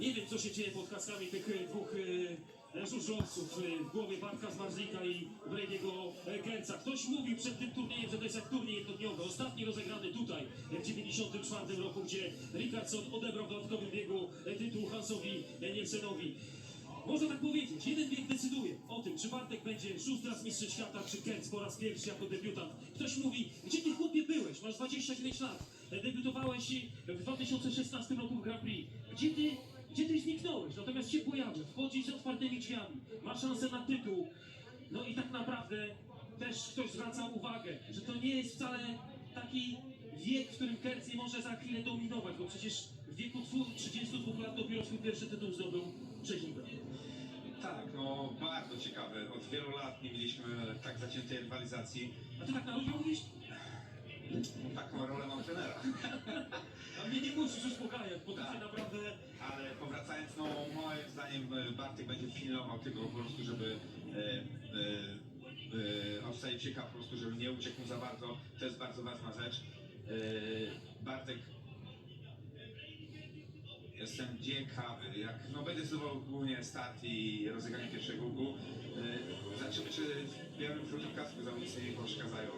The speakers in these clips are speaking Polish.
Nie wiem, co się dzieje pod kaskami tych e, dwóch e, żużlowców e, w głowie Bartka Zmarzlika i Brady'ego Kenca. Ktoś mówił przed tym turniejem, że to jest jak turniej jednodniowy. Ostatni rozegrany tutaj w 94 roku, gdzie Rickardson odebrał w dodatkowym biegu tytuł Hansowi Nielsenowi. Można tak powiedzieć, jeden bieg decyduje o tym, czy Bartek będzie szósty raz mistrzem świata, czy Kent po raz pierwszy jako debiutant. Ktoś mówi, gdzie ty chłopie byłeś? Masz 29 lat, debiutowałeś w 2016 roku w Grand Prix. Gdzie ty, gdzie ty zniknąłeś? Natomiast się pojawia, wchodzi z otwartymi drzwiami, ma szansę na tytuł. No i tak naprawdę też ktoś zwraca uwagę, że to nie jest wcale taki wiek, w którym Kert nie może za chwilę dominować, bo przecież w wieku dwu- 32 lat dopiero swój pierwszy tytuł zdobył Brzeźnika. Tak, no bardzo ciekawe. Od wielu lat nie mieliśmy tak zaciętej rywalizacji. A ty tak na ludziom mówisz? Taką rolę mam trenera. A mnie nie musisz uspokajać, bo to Tak. się naprawdę... Ale powracając, no moim zdaniem e, Bartek będzie pilnował tego po prostu, żeby e, e, e, po prostu, żeby nie uciekł za bardzo. To jest bardzo ważna rzecz. E, Bartek Jestem ciekawy, jak no będę zdobywał głównie start i rozegranie pierwszego łuku. E, Zobaczymy, czy w białym żółtym kasku zawodnicy nie przeszkadzają.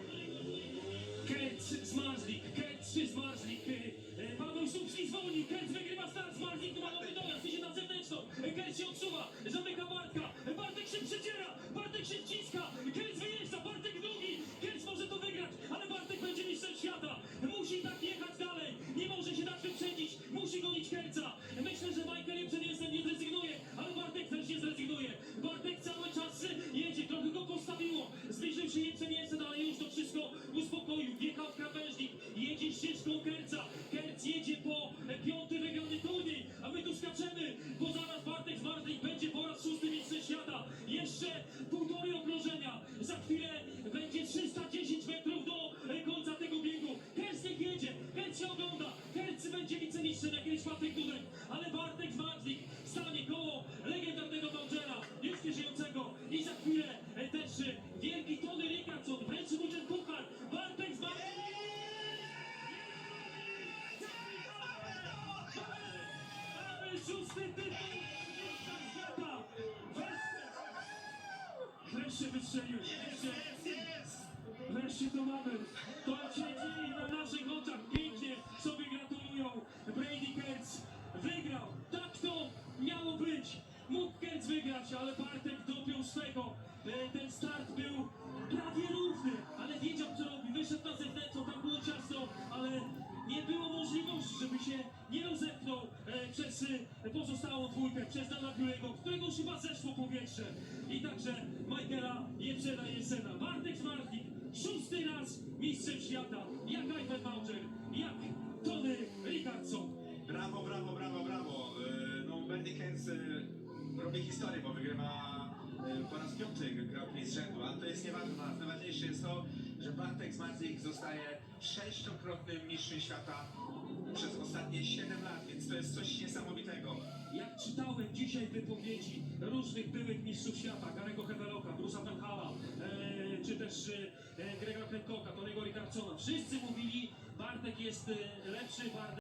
Kent Zmarzlik, Kent Zmarzlik, Kent wygrywa start, Zmarzlik ma nowy dojazd, idzie na zewnętrzną, Kent się odsuwa, zamyka Bartka, Bartek się przeciera, Bartek się wciska, Kent wyjeżdża, Bartek drugi, Kent może to wygrać, ale Bartek będzie mistrzem świata, musi tak jechać dalej, nie może się dać wyprzedzić, musi gonić Kerca, myślę, że Michael Jeprzeniesem nie zrezygnuje, ale Bartek też nie zrezygnuje, Bartek cały czas jedzie, trochę go postawiło, zbliżył się Jeprzeniesem, ale już to wszystko uspokoił, wjechał w krawężnik, jedzie ścieżką Kerca, Kerc Będzie wicemistrzem jak kiedyś Patryk Dudek, ale Bartek Zmarzlik stanie koło legendarnego Dodgera, już nieżyjącego i za chwilę e, też e, wielki Tony Rickardson, wręczy mu ten puchar, Bartek Mamy szósty tytuł! Wreszcie wystrzelił! Wreszcie, wreszcie to mamy! To się dzieje wygrać, ale Bartek dopiął swego. E, Ten start był prawie równy, ale wiedział co robi. Wyszedł na zewnętrzną, tam było ciasno, ale nie było możliwości, żeby się nie rozepchnął e, przez e, pozostałą dwójkę, przez Dana Biurego, którego już chyba zeszło powietrze. I także Michaela Jeprzena Jensena. Bartek Zmarzlik, szósty raz mistrzem świata. Jak Eifel Mauger, jak Tony Rickardson. Brawo, brawo, brawo, brawo. No, Bernie Kens robi historię, bo wygrywa e, po raz piąty Prix z rzędu, ale to jest nieważne. dla nas. Najważniejsze jest to, że Bartek Zmarzik zostaje sześciokrotnym mistrzem świata przez ostatnie 7 lat, więc to jest coś niesamowitego. Jak czytałem dzisiaj wypowiedzi różnych byłych mistrzów świata, Garego Heveloka, Bruce'a Penhala, e, czy też e, Grega Hancocka, Tonego Rickardsona, wszyscy mówili, Bartek jest e, lepszy, Bartek